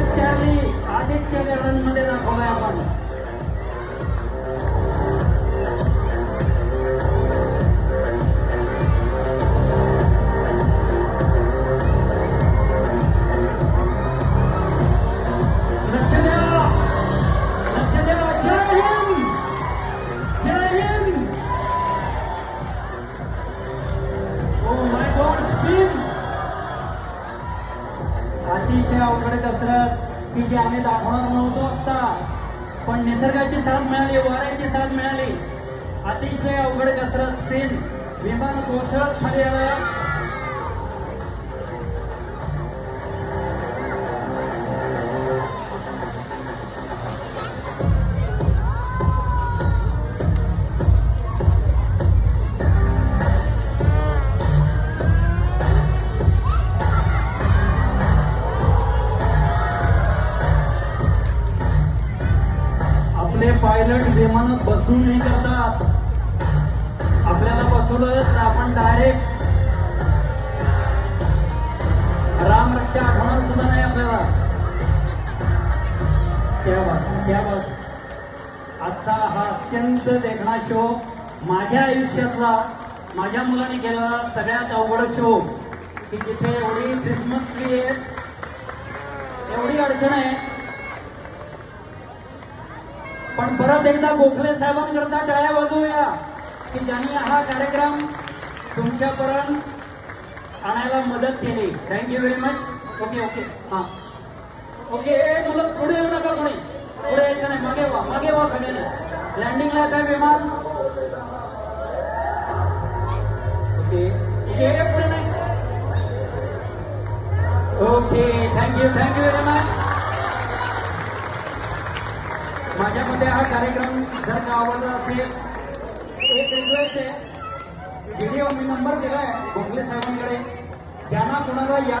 Vertical Charlie Aditya garden मध्ये दाखवलाय आपण लक्ष द्या लक्ष द्या अतिशय अवघड कसरत की जी आम्ही दाखवणार नव्हतो आता पण निसर्गाची साथ मिळाली वाऱ्याची साथ मिळाली. अतिशय अवघड कसरत स्पिन विमान कोसळत खाली आलं. ते पायलट विमानात बसूनही करतात. आपल्याला बसवलं तर आपण डायरेक्ट राम रक्षा आठवणार सुद्धा नाही आपल्याला. क्या बात आजचा हा अत्यंत देखणा शो माझ्या आयुष्यातला माझ्या मुलाने केलेला सगळ्यात अवघड शो की जिथे एवढी क्रिसमस ट्री आहे एवढी अडचण आहे परत एकदा गोखले साहेबांकरता टाळ्या वाजवूया की ज्यांनी हा कार्यक्रम तुमच्यापर्यंत आणायला मदत केली. Thank you very much okay okay हा. ओके मला मुलं पुढे येऊ नका कोणी. पुढे यायचं नाही. मागे वा मागे व्हा सगळ्यांनी. लँडिंगला येत आहे विमान. ओके ओके पुढे नाही. Okay thank you thank you very much माझ्या मते हा कार्यक्रम जर का आवडला असेल एक रिक्वेस्ट आहे व्हिडिओ मी नंबर दिलाय गोखले साहेबांकडे. ज्यांना कोणाला या